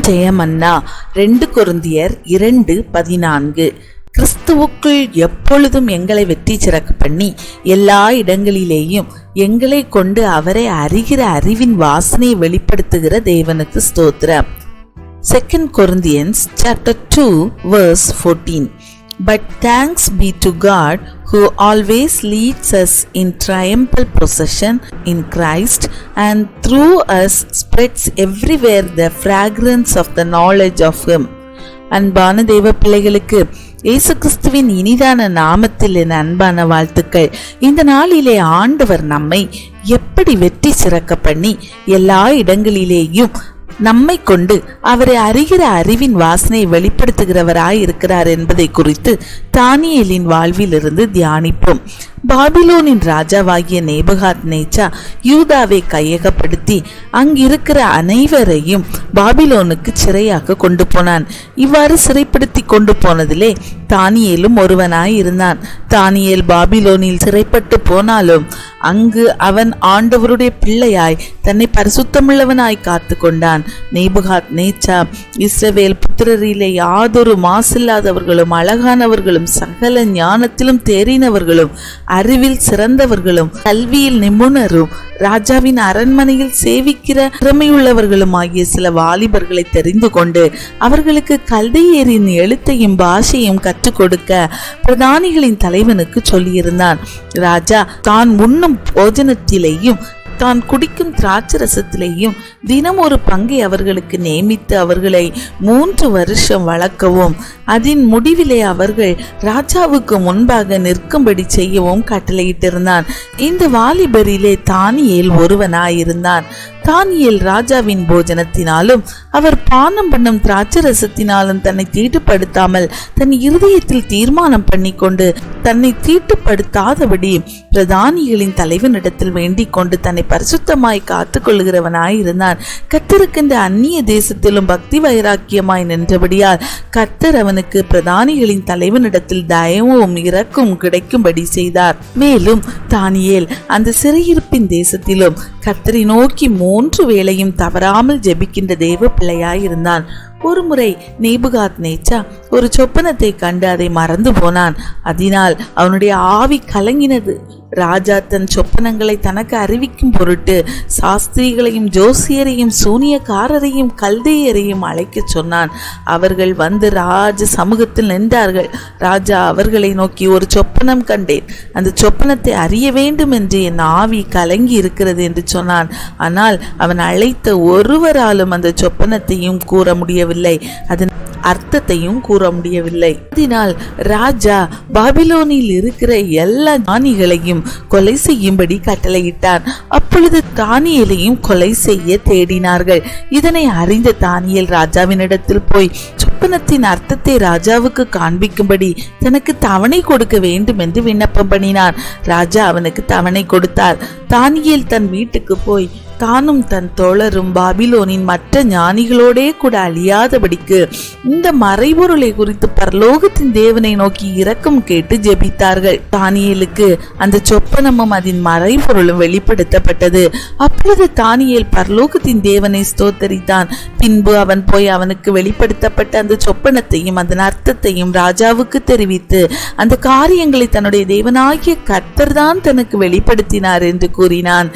ஜெயமன்னா ரெண்டு கொருந்தியர் இரண்டு பதினான்கு. கிறிஸ்துவுக்குள் எப்பொழுதும் எங்களை வெற்றி சிறக்க பண்ணி எல்லா இடங்களிலேயும் எங்களை கொண்டு அவரை அறிகிற அறிவின் வாசனையை வெளிப்படுத்துகிற தேவனுக்கு ஸ்தோத்திரம். Second Corinthians chapter two verse fourteen but thanks be to God who always leads us in triumphal procession in Christ and through us spreads everywhere the fragrance of the knowledge of Him. அன்பான தெய்வ பிள்ளைகளுக்கு இயேசு கிறிஸ்துவின் இனிதான நாமத்தில் என் அன்பான வாழ்த்துக்கள் இந்த நாளிலே ஆண்டவர் நம்மை எப்படி வெற்றி சிறக்க பண்ணி எல்லா இடங்களிலேயும் நம்மை கொண்டு அவரை அறிகிற அறிவின் வாசனை வெளிப்படுத்துகிறவராய் இருக்கிறார் என்பதை குறித்து தானியலின் வாழ்விலிருந்து தியானிப்போம். பாபிலோனின் ராஜாவாகிய நேபகாத் நேச்சா யூதாவை கையகப்படுத்தி அங்கிருக்கிற அனைவரையும் பாபிலோனுக்கு சிறையாக கொண்டு போனான். இவ்வாறு சிறைப்படுத்தி கொண்டு போனதிலே தானியேலும் ஒருவனாய் இருந்தான். தானியேல் பாபிலோனில் சிறைப்பட்டு போனாலும் அங்கு அவன் ஆண்டவருடைய பிள்ளையாய் தன்னை பரிசுத்தமுள்ளவனாய் காத்து கொண்டான். நேபுகாத் நேச்சா இஸ்ரவேல் புத்திரரிலே யாதொரு மாசில்லாதவர்களும் அழகானவர்களும் சகல ஞானத்திலும் தேறினவர்களும் அறிவில் சிறந்தவர்களும் கல்வியில் நிபுணரும் ராஜாவின் அரண்மனையில் சேவிக்கிற திறமையுள்ளவர்களும் ஆகிய சில வாலிபர்களை தெரிந்து கொண்டு அவர்களுக்கு கல்தையரின் எழுத்தையும் பாஷையும் கற்றுக் கொடுக்க பிரதானிகளின் தலைவனுக்கு சொல்லியிருந்தான். ராஜா தான் உண்ணும் போஜனத்திலேயும் தான் குடிக்கும் திராட்சரசத்திலேயும் தினம் ஒரு பங்கை அவர்களுக்கு நியமித்து அவர்களை மூன்று வருஷம் வளர்க்கவும் அதன் முடிவிலே அவர்கள் ராஜாவுக்கு முன்பாக நிற்கும்படி செய்யவும் கட்டளையிட்டிருந்தான். இந்த வாலிபரிலே தானியேல் ஒருவனாயிருந்தான். தானியேல் ராஜாவின் போஜனத்தினாலும் அவர் பானம் பண்ணும் திராட்சை ரசத்தினாலும் தன்னை தீட்டுப்படுத்தாமல் தன் இருதயத்தில் தீர்மானம் பண்ணிக்கொண்டு தன்னை தீட்டுப்படுத்தாதபடி பிரதானிகளின் தலைவனிடத்தில் வேண்டிக் கொண்டு தன்னை பரிசுத்தமாய் காத்துக் கொள்கிறவனாயிருந்தான் கத்திருக்கின்ற அந்நிய தேசத்திலும் பக்தி வைராக்கியமாய் நின்றபடியால் கத்தர் அவனுக்கு பிரதானிகளின் தலைவனிடத்தில் தயவும் இறக்கும் கிடைக்கும்படி செய்தார். மேலும் தானியேல் அந்த சிறையிருப்பின் தேசத்திலும் கத்தரை நோக்கி மூன்று வேளையும் தவறாமல் ஜெபிக்கின்ற தேவ பிள்ளையாயிருந்தான். ஒருமுறை நேபுகாத் நேச்சா ஒரு சொப்பனத்தை கண்டு அதை மறந்து போனான். அதனால் அவனுடைய ஆவி கலங்கினது. ராஜா தன் சொப்பனங்களை தனக்கு அறிவிக்கும் பொருட்டு சாஸ்திரிகளையும் ஜோசியரையும் சூனியக்காரரையும் கல்தையரையும் அழைக்கச் சொன்னான். அவர்கள் வந்து ராஜ சமூகத்தில் நின்றார்கள். ராஜா அவர்களை நோக்கி ஒரு சொப்பனம் கண்டேன். அந்த சொப்பனத்தை அறிய வேண்டும் என்று என் ஆவி கலங்கி இருக்கிறது என்று சொன்னான். ஆனால் அவன் அழைத்த ஒருவராலும் அந்த சொப்பனத்தையும் கூற முடியவில்லை. அதன் அர்த்தத்தையும் கூற முடியவில்லை. அதனால் ராஜா பாபிலோனில் இருக்கிற எல்லா ஞானிகளையும் கொலை செய்யும்படி கட்டளையிட்டான். அப்பொழுது தானியலையும் கொலை செய்ய தேடினார்கள். இதனை அறிந்த தானியல் ராஜாவினிடத்தில் போய் சொப்பனத்தின் அர்த்தத்தை ராஜாவுக்கு காண்பிக்கும்படி தனக்கு தவணை கொடுக்க வேண்டும் என்று விண்ணப்பம் பண்ணினான். ராஜா அவனுக்கு தவணை கொடுத்தார். தானியேல் தன் வீட்டுக்கு போய் தானும் தன் தோழரும் பாபிலோனின் மற்ற ஞானிகளோடே கூட அழியாதபடிக்கு இந்த மறைபொருளை குறித்து பரலோகத்தின் தேவனை நோக்கி இரக்கம் கேட்டு ஜெபித்தார்கள். தானியலுக்கு அந்த சொப்பனமும் அதன் மறைபொருளும் வெளிப்படுத்தப்பட்டது. அப்பொழுது தானியல் பரலோகத்தின் தேவனை ஸ்தோத்தரித்தான். பின்பு அவன் போய் அவனுக்கு வெளிப்படுத்தப்பட்ட அந்த சொப்பனத்தையும் அதன் அர்த்தத்தையும் ராஜாவுக்கு தெரிவித்து அந்த காரியங்களை தன்னுடைய தேவனாகிய கர்த்தர் தான் தனக்கு வெளிப்படுத்தினார் என்று கூறினான்.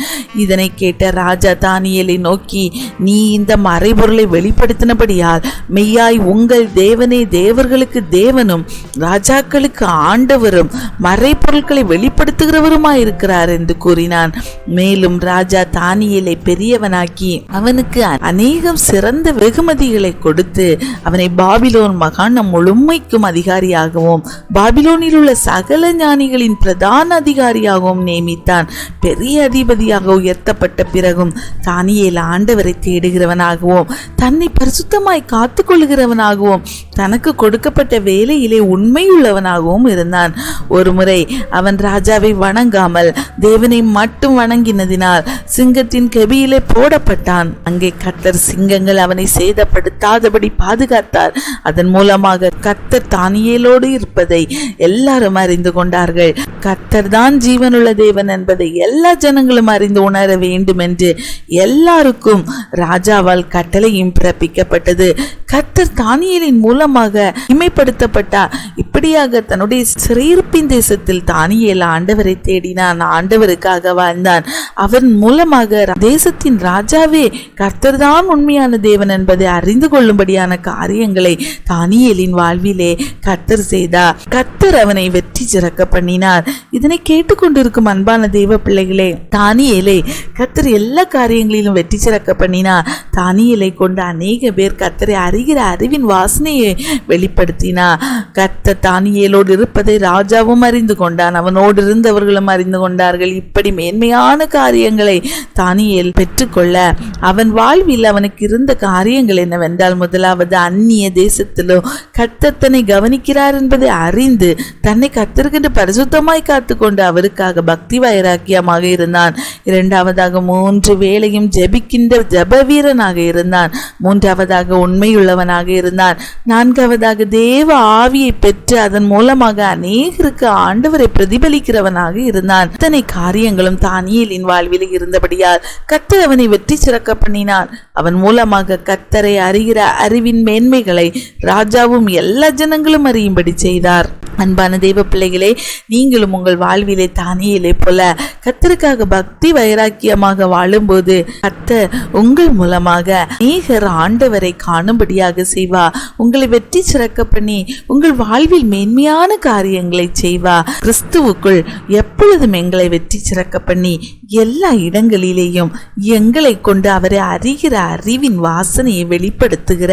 இதனை கேட்ட ராஜா தானியலை நோக்கி நீ இந்த மறைபொருளை வெளிப்படுத்தினபடியால் மெய்யாய் உங்கள் தேவனே தேவர்களுக்கு தேவனும் ராஜாக்களுக்கு ஆண்டவரும் மறைப்பொருட்களை வெளிப்படுத்துகிறவருமாய் இருக்கிறார் என்று கூறினான். மேலும் ராஜா தானியலை பெரியவனாக்கி அவனுக்கு அநேகம் சிறந்த வெகுமதிகளை கொடுத்து அவனை பாபிலோன் மகாணம் முழுமைக்கும் அதிகாரியாகவும் பாபிலோனில் உள்ள சகல ஞானிகளின் பிரதான அதிகாரியாகவும் நியமித்தான். பெரிய அதிபதியாக உயர்த்தப்பட்ட ஆகும் தானியேல் ஆண்டவரை தேடுகிறவனாகவும். தன்னை பரிசுத்தமாய் காத்து கொள்கிறவனாகவும் தனக்கு கொடுக்கப்பட்ட வேலையிலே உண்மையுள்ளவனாகவும் இருந்தான். ஒருமுறை அவன் ராஜாவை வணங்காமல் தேவனை மட்டும் வணங்கினதினால் சிங்கத்தின் கெபியிலே போடப்பட்டான். அங்கே கத்தர் சிங்கங்கள் அவனை சேதப்படுத்தாதபடி பாதுகாத்தார். அதன் மூலமாக கத்தர் தானியேலோடு இருப்பதை எல்லாரும் அறிந்து கொண்டார்கள். கர்த்தர்தான் ஜீவனுள்ள தேவன் என்பதை எல்லா ஜனங்களும் அறிந்து உணர வேண்டும் என்று எல்லாருக்கும் ராஜாவால் கட்டளையும் பிறப்பிக்கப்பட்டது. கர்த்தர் தானியலின் மூலமாக இமைப்படுத்தப்பட்டார். இப்படியாக தன்னுடைய சிறையிருப்பின் தேசத்தில் தானியேல் ஆண்டவரை தேடினான். ஆண்டவருக்காக வாழ்ந்தான். அவன் மூலமாக தேசத்தின் ராஜாவே கர்த்தர்தான் உண்மையான தேவன் என்பதை அறிந்து கொள்ளும்படியான காரியங்களை தானியலின் வாழ்விலே கர்த்தர் செய்தார். கர்த்தர் அவனை வெற்றி சிறக்க பண்ணினார். இதனை கேட்டுக்கொண்டிருக்கும் அன்பான தேவ பிள்ளைகளே தானியலை கர்த்தர் எல்லா காரியங்களிலும் வெற்றி சிறக்க பண்ணினார். தானியலை கொண்டு அநேக பேர் கர்த்தரை அறிகிற அறிவின் வாசனையை வெளிப்படுத்தினார். கர்த்தர் தானியேலோடு இருப்பதை ராஜாவும் அறிந்து கொண்டான். அவனோடு இருந்தவர்களும் அறிந்து கொண்டார்கள். இப்படி மேன்மையான காரியங்களை தானியேல் பெற்றுக்கொள்ள அவன் வாழ்வில் அவனுக்கு இருந்த காரியங்கள் என்னவென்றால் முதலாவது அந்நிய தேசத்திலோ கத்தத்தனை கவனிக்கிறார் என்பதை அறிந்து தன்னை கத்திருக்கின்ற பரிசுத்தமாய் காத்துக்கொண்டு அவருக்காக பக்தி வைராக்கியமாக இருந்தான். இரண்டாவதாக மூன்று வேளையும் ஜெபிக்கின்ற ஜப வீரனாக இருந்தான். மூன்றாவதாக உண்மையுள்ளவனாக இருந்தான். நான்காவதாக தேவ ஆவியை பெற்று அதன் மூலமாக அநேகருக்கு ஆண்டவரை பிரதிபலிக்கிறவனாக இருந்தான். இத்தனை காரியங்களும் தானியலின் வாழ்வில் இருந்தபடியால் கத்தர் அவனை வெற்றி சிறக்க பண்ணினான். அவன் மூலமாக கத்தரை அறிகிற அறிவின் மேன்மைகளை ராஜாவும் எல்லா ஜனங்களும் அறியும்படி செய்தார். அன்பான தெய்வ பிள்ளைகளே நீங்களும் உங்கள் வாழ்விலே தானியலை போல கத்தருக்காக பக்தி வைராக்கியமாக வாழும்போது கத்தர் உங்கள் மூலமாக அநேகர் ஆண்டவரை காணும்படியாக செய்வா உங்களை வெற்றி சிறக்க பண்ணி உங்கள் வாழ்வில் மேன்மையான காரியங்களை செய்வா. கிறிஸ்துவுக்குள் எப்பொழுதும் எங்களை வெற்றி சிறக்க பண்ணி எல்லா இடங்களிலேயும் எங்களை கொண்டு அவரை அறிகிற அறிவின் வாசனையை வெளிப்படுத்துகிற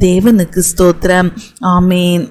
தேவனுக்கு ஸ்தோத்திரம். ஆமேன்.